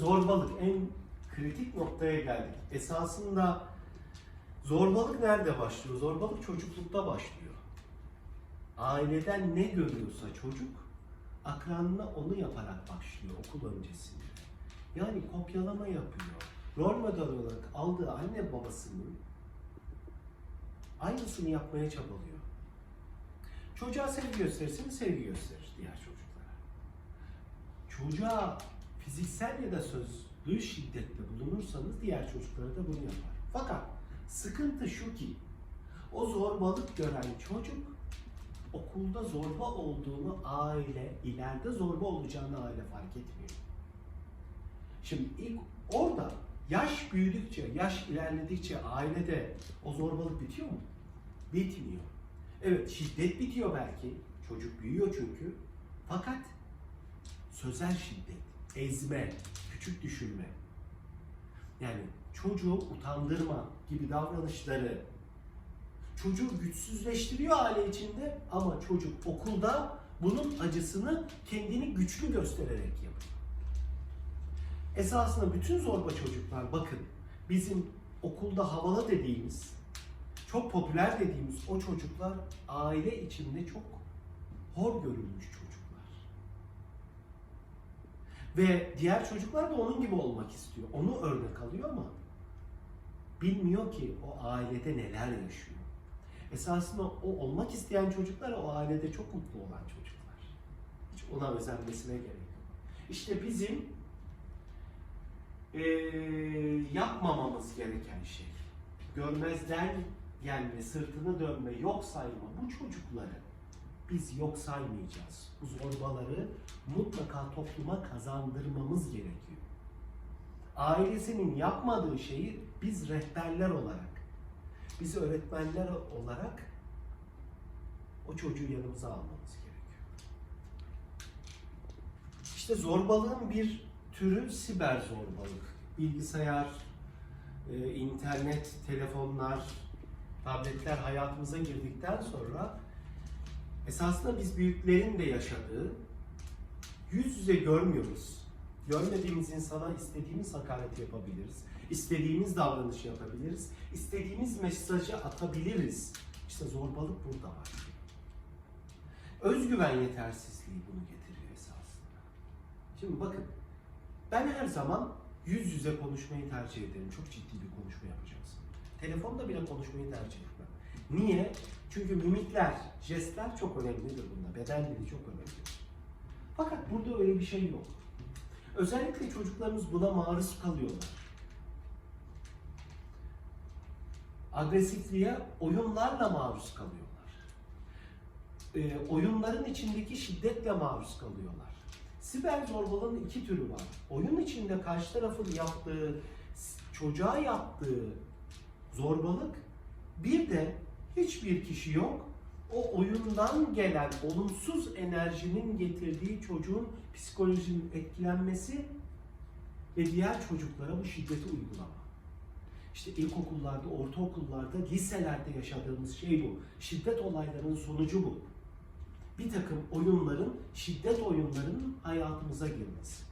zorbalık en kritik noktaya geldik. Esasında zorbalık nerede başlıyor? Zorbalık çocuklukta başlıyor. Aileden ne görüyorsa çocuk akranına onu yaparak başlıyor okul öncesinde. Yani kopyalama yapıyor. Rol model olarak aldığı anne babasının aynısını yapmaya çabalıyor. Çocuğa sevgi gösterirsin, sevgi gösterir diğer çocuklara. Çocuğa fiziksel ya da sözlü şiddetle bulunursanız diğer çocuklara da bunu yapar. Fakat sıkıntı şu ki o zorbalık gören çocuk okulda zorba olduğunu aile, ileride zorba olacağını aile fark etmiyor. Şimdi ilk orada yaş büyüdükçe, yaş ilerledikçe ailede o zorbalık bitiyor mu? Bitmiyor. Evet şiddet bitiyor belki. Çocuk büyüyor çünkü. Fakat sözel şiddet, ezme, küçük düşürme. Yani çocuğu utandırma gibi davranışları çocuğu güçsüzleştiriyor aile içinde ama çocuk okulda bunun acısını kendini güçlü göstererek yapıyor. Esasında bütün zorba çocuklar bakın bizim okulda havalı dediğimiz, çok popüler dediğimiz o çocuklar aile içinde çok hor görülmüş çocuklar. Ve diğer çocuklar da onun gibi olmak istiyor. Onu örnek alıyor ama bilmiyor ki o ailede neler yaşıyor. Esasında o olmak isteyen çocuklar o ailede çok mutlu olan çocuklar. Hiç ona özenmesine gerek yok. İşte bizim eee, yapmamamız gereken şey. Görmezden gelme, sırtını dönme, yok sayma bu çocukları biz yok saymayacağız. Bu zorbaları mutlaka topluma kazandırmamız gerekiyor. Ailesinin yapmadığı şeyi biz rehberler olarak, biz öğretmenler olarak o çocuğu yanımıza almamız gerekiyor. İşte zorbalığın bir türü siber zorbalık. Bilgisayar, e, internet, telefonlar, tabletler hayatımıza girdikten sonra esasında biz büyüklerin de yaşadığı yüz yüze görmüyoruz. Görmediğimiz insana istediğimiz hakareti yapabiliriz. istediğimiz davranışı yapabiliriz. istediğimiz mesajı atabiliriz. İşte zorbalık burada var. Özgüven yetersizliği bunu getiriyor esasında. Şimdi bakın ben her zaman yüz yüze konuşmayı tercih ederim. Çok ciddi bir konuşma yapacağız. Telefonda bile konuşmayı tercih etmem. Niye? Çünkü mimikler, jestler çok önemlidir bunda. Beden dili çok önemlidir. Fakat burada öyle bir şey yok. Özellikle çocuklarımız buna maruz kalıyorlar. Agresifliğe oyunlarla maruz kalıyorlar. Ee, oyunların içindeki şiddetle maruz kalıyorlar. Siber zorbalığın iki türü var. Oyun içinde karşı tarafın yaptığı, çocuğa yaptığı zorbalık bir de hiçbir kişi yok. O oyundan gelen olumsuz enerjinin getirdiği çocuğun psikolojinin etkilenmesi ve diğer çocuklara bu şiddeti uygulama. İşte ilkokullarda, ortaokullarda, liselerde yaşadığımız şey bu. Şiddet olaylarının sonucu bu. Bir takım oyunların, şiddet oyunlarının hayatımıza girmesi.